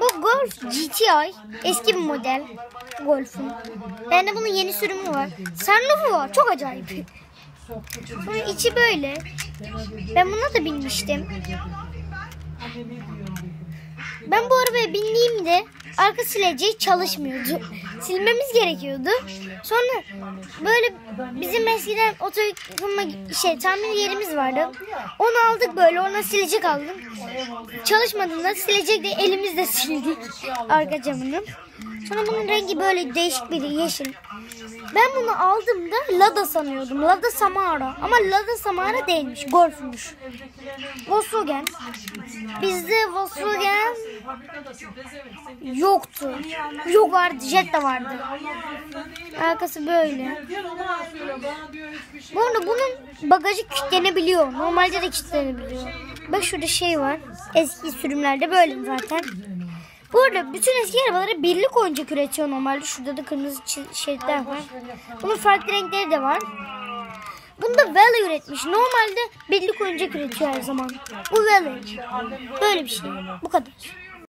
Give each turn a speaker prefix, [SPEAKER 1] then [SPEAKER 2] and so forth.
[SPEAKER 1] Bu Golf GTI eski bir model Golf'un. Bende bunun yeni sürümü var. Sunroof'u var. Çok acayip. Bunun içi böyle. Ben buna da binmiştim. Ben bu arabaya bindiğimde arka sileceği çalışmıyordu. Silmemiz gerekiyordu. Sonra böyle bizim eskiden otoyıkama şey tamir yerimiz vardı. Onu aldık böyle ona silecek aldık. Çalışmadığında silecek de elimizle sildik arka camını. Sonra bunun rengi böyle değişik bir yeşil. Ben bunu aldığımda Lada sanıyordum. Lada Samara. Ama Lada Samara değilmiş. Golf'muş. Volkswagen. Bizde Volkswagen yoktu. Yok vardı. Jet de vardı. Arkası böyle. Bu arada bunun bagajı kilitlenebiliyor. Normalde de kilitlenebiliyor. Bak şurada şey var. Eski sürümlerde böyle zaten. Bu arada bütün eski arabaları birlik oyuncak üretiyor normalde. Şurada da kırmızı şeritler var. Bunun farklı renkleri de var. Bunu da Valley üretmiş. Normalde birlik oyuncak üretiyor her zaman. Bu Valley. Böyle bir şey. Bu kadar.